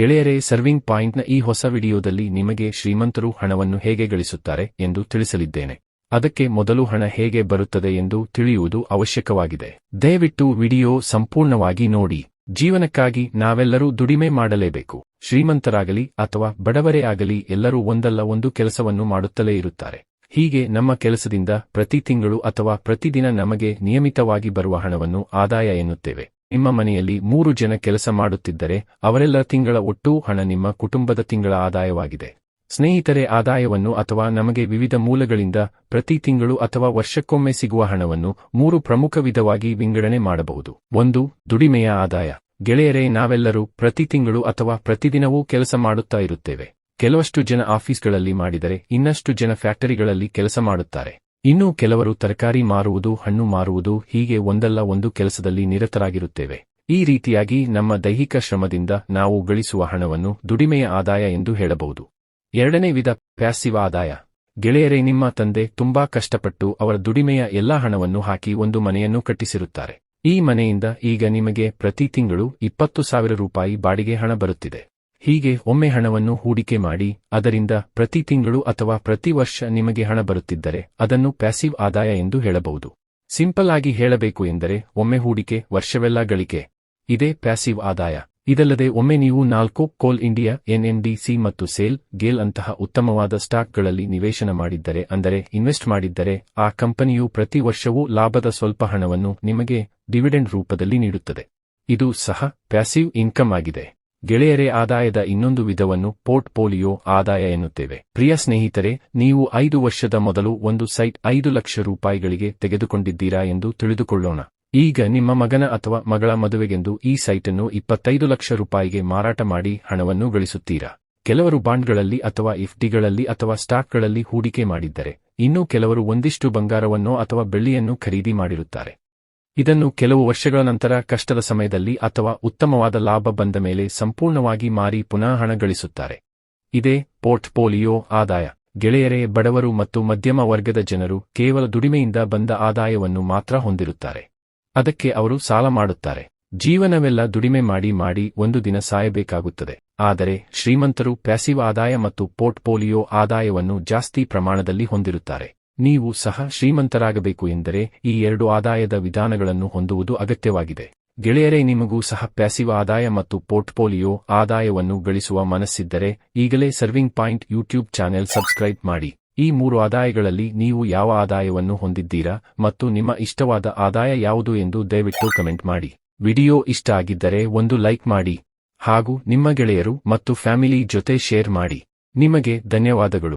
ಗೆಳೆಯರೇ, ಸರ್ವಿಂಗ್ ಪಾಯಿಂಟ್ನ ಈ ಹೊಸ ವಿಡಿಯೋದಲ್ಲಿ ನಿಮಗೆ ಶ್ರೀಮಂತರು ಹಣವನ್ನು ಹೇಗೆ ಗಳಿಸುತ್ತಾರೆ ಎಂದು ತಿಳಿಸಲಿದ್ದೇನೆ. ಅದಕ್ಕೆ ಮೊದಲು ಹಣ ಹೇಗೆ ಬರುತ್ತದೆ ಎಂದು ತಿಳಿಯುವುದು ಅವಶ್ಯಕವಾಗಿದೆ. ದಯವಿಟ್ಟು ವಿಡಿಯೋ ಸಂಪೂರ್ಣವಾಗಿ ನೋಡಿ. ಜೀವನಕ್ಕಾಗಿ ನಾವೆಲ್ಲರೂ ದುಡಿಮೆ ಮಾಡಲೇಬೇಕು. ಶ್ರೀಮಂತರಾಗಲಿ ಅಥವಾ ಬಡವರೇ ಆಗಲಿ, ಎಲ್ಲರೂ ಒಂದಲ್ಲ ಒಂದು ಕೆಲಸವನ್ನು ಮಾಡುತ್ತಲೇ ಇರುತ್ತಾರೆ. ಹೀಗೆ ನಮ್ಮ ಕೆಲಸದಿಂದ ಪ್ರತಿ ತಿಂಗಳು ಅಥವಾ ಪ್ರತಿದಿನ ನಮಗೆ ನಿಯಮಿತವಾಗಿ ಬರುವ ಹಣವನ್ನು ಆದಾಯ ಎನ್ನುತ್ತೇವೆ. ನಿಮ್ಮ ಮನೆಯಲ್ಲಿ ಮೂರು ಜನ ಕೆಲಸ ಮಾಡುತ್ತಿದ್ದರೆ ಅವರೆಲ್ಲ ತಿಂಗಳ ಒಟ್ಟು ಹಣ ನಿಮ್ಮ ಕುಟುಂಬದ ತಿಂಗಳ ಆದಾಯವಾಗಿದೆ. ಸ್ನೇಹಿತರೆ, ಆದಾಯವನ್ನು ಅಥವಾ ನಮಗೆ ವಿವಿಧ ಮೂಲಗಳಿಂದ ಪ್ರತಿ ತಿಂಗಳು ಅಥವಾ ವರ್ಷಕ್ಕೊಮ್ಮೆ ಸಿಗುವ ಹಣವನ್ನು ಮೂರು ಪ್ರಮುಖ ವಿಧವಾಗಿ ವಿಂಗಡಣೆ ಮಾಡಬಹುದು. ಒಂದು, ದುಡಿಮೆಯ ಆದಾಯ. ಗೆಳೆಯರೇ, ನಾವೆಲ್ಲರೂ ಪ್ರತಿ ತಿಂಗಳು ಅಥವಾ ಪ್ರತಿದಿನವೂ ಕೆಲಸ ಮಾಡುತ್ತಾ ಇರುತ್ತೇವೆ. ಕೆಲವಷ್ಟು ಜನ ಆಫೀಸ್ಗಳಲ್ಲಿ ಮಾಡಿದರೆ ಇನ್ನಷ್ಟು ಜನ ಫ್ಯಾಕ್ಟರಿಗಳಲ್ಲಿ ಕೆಲಸ ಮಾಡುತ್ತಾರೆ. ಇನ್ನು ಕೆಲವರು ತರಕಾರಿ ಮಾರುವುದು, ಹಣ್ಣು ಮಾರುವುದು, ಹೀಗೆ ಒಂದಲ್ಲ ಒಂದು ಕೆಲಸದಲ್ಲಿ ನಿರತರಾಗಿರುತ್ತೇವೆ. ಈ ರೀತಿಯಾಗಿ ನಮ್ಮ ದೈಹಿಕ ಶ್ರಮದಿಂದ ನಾವು ಗಳಿಸುವ ಹಣವನ್ನು ದುಡಿಮೆಯ ಆದಾಯ ಎಂದು ಹೇಳಬಹುದು. ಎರಡನೇ ವಿಧ, ಪ್ಯಾಸಿವ ಆದಾಯ. ಗೆಳೆಯರೇ, ನಿಮ್ಮ ತಂದೆ ತುಂಬಾ ಕಷ್ಟಪಟ್ಟು ಅವರ ದುಡಿಮೆಯ ಎಲ್ಲಾ ಹಣವನ್ನು ಹಾಕಿ ಒಂದು ಮನೆಯನ್ನು ಕಟ್ಟಿಸಿರುತ್ತಾರೆ. ಈ ಮನೆಯಿಂದ ಈಗ ನಿಮಗೆ ಪ್ರತಿ ತಿಂಗಳು ಇಪ್ಪತ್ತು ಸಾವಿರ ರೂಪಾಯಿ ಬಾಡಿಗೆ ಹಣ ಬರುತ್ತಿದೆ. ಹೀಗೆ ಒಮ್ಮೆ ಹಣವನ್ನು ಹೂಡಿಕೆ ಮಾಡಿ, ಅದರಿಂದ ಪ್ರತಿ ತಿಂಗಳು ಅಥವಾ ಪ್ರತಿ ವರ್ಷ ನಿಮಗೆ ಹಣ ಬರುತ್ತಿದ್ದರೆ ಅದನ್ನು ಪ್ಯಾಸಿವ್ ಆದಾಯ ಎಂದು ಹೇಳಬಹುದು. ಸಿಂಪಲ್ ಆಗಿ ಹೇಳಬೇಕು ಎಂದರೆ ಒಮ್ಮೆ ಹೂಡಿಕೆ, ವರ್ಷವೆಲ್ಲ ಗಳಿಕೆ. ಇದೇ ಪ್ಯಾಸಿವ್ ಆದಾಯ. ಇದಲ್ಲದೆ ಒಮ್ಮೆ ನೀವು ನಾಲ್ಕು ಕೋಲ್ ಇಂಡಿಯಾ, ಎನ್ಎನ್ಡಿಸಿ ಮತ್ತು ಸೇಲ್, ಗೇಲ್ ಅಂತಹ ಉತ್ತಮವಾದ ಸ್ಟಾಕ್ಗಳಲ್ಲಿ ನಿವೇಶನ ಮಾಡಿದ್ದರೆ, ಅಂದರೆ ಇನ್ವೆಸ್ಟ್ ಮಾಡಿದ್ದರೆ, ಆ ಕಂಪನಿಯು ಪ್ರತಿ ವರ್ಷವೂ ಲಾಭದ ಸ್ವಲ್ಪ ಹಣವನ್ನು ನಿಮಗೆ ಡಿವಿಡೆಂಡ್ ರೂಪದಲ್ಲಿ ನೀಡುತ್ತದೆ. ಇದು ಸಹ ಪ್ಯಾಸಿವ್ ಇನ್ಕಮ್ ಆಗಿದೆ. ಗೆಳೆಯರೇ, ಆದಾಯದ ಇನ್ನೊಂದು ವಿಧವನ್ನು ಪೋರ್ಟ್ಫೋಲಿಯೋ ಆದಾಯ ಎನ್ನುತ್ತೇವೆ. ಪ್ರಿಯ ಸ್ನೇಹಿತರೆ, ನೀವು ಐದು ವರ್ಷದ ಮೊದಲು ಒಂದು ಸೈಟ್ ಐದು ಲಕ್ಷ ರೂಪಾಯಿಗಳಿಗೆ ತೆಗೆದುಕೊಂಡಿದ್ದೀರಾ ಎಂದು ತಿಳಿದುಕೊಳ್ಳೋಣ. ಈಗ ನಿಮ್ಮ ಮಗನ ಅಥವಾ ಮಗಳ ಮದುವೆಗೆಂದು ಈ ಸೈಟನ್ನು ಇಪ್ಪತ್ತೈದು ಲಕ್ಷ ರೂಪಾಯಿಗೆ ಮಾರಾಟ ಮಾಡಿ ಹಣವನ್ನು ಗಳಿಸುತ್ತೀರಾ? ಕೆಲವರು ಬಾಂಡ್ಗಳಲ್ಲಿ ಅಥವಾ ಇಫ್ಟಿಗಳಲ್ಲಿ ಅಥವಾ ಸ್ಟಾಕ್ಗಳಲ್ಲಿ ಹೂಡಿಕೆ ಮಾಡಿದ್ದರೆ, ಇನ್ನೂ ಕೆಲವರು ಒಂದಿಷ್ಟು ಬಂಗಾರವನ್ನೋ ಅಥವಾ ಬೆಳ್ಳಿಯನ್ನು ಖರೀದಿ ಮಾಡಿರುತ್ತಾರೆ. ಇದನ್ನು ಕೆಲವು ವರ್ಷಗಳ ನಂತರ ಕಷ್ಟದ ಸಮಯದಲ್ಲಿ ಅಥವಾ ಉತ್ತಮವಾದ ಲಾಭ ಬಂದ ಮೇಲೆ ಸಂಪೂರ್ಣವಾಗಿ ಮಾರಿ ಪುನಃ ಹಣ ಗಳಿಸುತ್ತಾರೆ ಇದೇ ಪೋರ್ಟ್ಫೋಲಿಯೋ ಆದಾಯ. ಗೆಳೆಯರೇ, ಬಡವರು ಮತ್ತು ಮಧ್ಯಮ ವರ್ಗದ ಜನರು ಕೇವಲ ದುಡಿಮೆಯಿಂದ ಬಂದ ಆದಾಯವನ್ನು ಮಾತ್ರ ಹೊಂದಿರುತ್ತಾರೆ. ಅದಕ್ಕೆ ಅವರು ಸಾಲ ಮಾಡುತ್ತಾರೆ. ಜೀವನವೆಲ್ಲ ದುಡಿಮೆ ಮಾಡಿ ಮಾಡಿ ಒಂದು ದಿನ ಸಾಯಬೇಕಾಗುತ್ತದೆ. ಆದರೆ ಶ್ರೀಮಂತರು ಪ್ಯಾಸಿವ್ ಆದಾಯ ಮತ್ತು ಪೋರ್ಟ್ಫೋಲಿಯೋ ಆದಾಯವನ್ನು ಜಾಸ್ತಿ ಪ್ರಮಾಣದಲ್ಲಿ ಹೊಂದಿರುತ್ತಾರೆ. ನೀವು ಸಹ ಶ್ರೀಮಂತರಾಗಬೇಕು ಎಂದರೆ ಈ ಎರಡು ಆದಾಯದ ವಿಧಾನಗಳನ್ನು ಹೊಂದುವುದು ಅಗತ್ಯವಾಗಿದೆ. ಗೆಳೆಯರೇ, ನಿಮಗೂ ಸಹ ಪ್ಯಾಸಿವ್ ಆದಾಯ ಮತ್ತು ಪೋರ್ಟ್ಫೋಲಿಯೋ ಆದಾಯವನ್ನು ಗಳಿಸುವ ಮನಸ್ಸಿದ್ದರೆ ಈಗಲೇ serving point YouTube channel subscribe ಮಾಡಿ. ಈ ಮೂರು ಆದಾಯಗಳಲ್ಲಿ ನೀವು ಯಾವ ಆದಾಯವನ್ನು ಹೊಂದಿದ್ದೀರಾ ಮತ್ತು ನಿಮ್ಮ ಇಷ್ಟವಾದ ಆದಾಯ ಯಾವುದು ಎಂದು ದಯವಿಟ್ಟು ಕಮೆಂಟ್ ಮಾಡಿ. ವಿಡಿಯೋ ಇಷ್ಟ ಆಗಿದ್ದರೆ ಒಂದು ಲೈಕ್ ಮಾಡಿ ಹಾಗೂ ನಿಮ್ಮ ಗೆಳೆಯರು ಮತ್ತು ಫ್ಯಾಮಿಲಿ ಜೊತೆ ಶೇರ್ ಮಾಡಿ. ನಿಮಗೆ ಧನ್ಯವಾದಗಳು.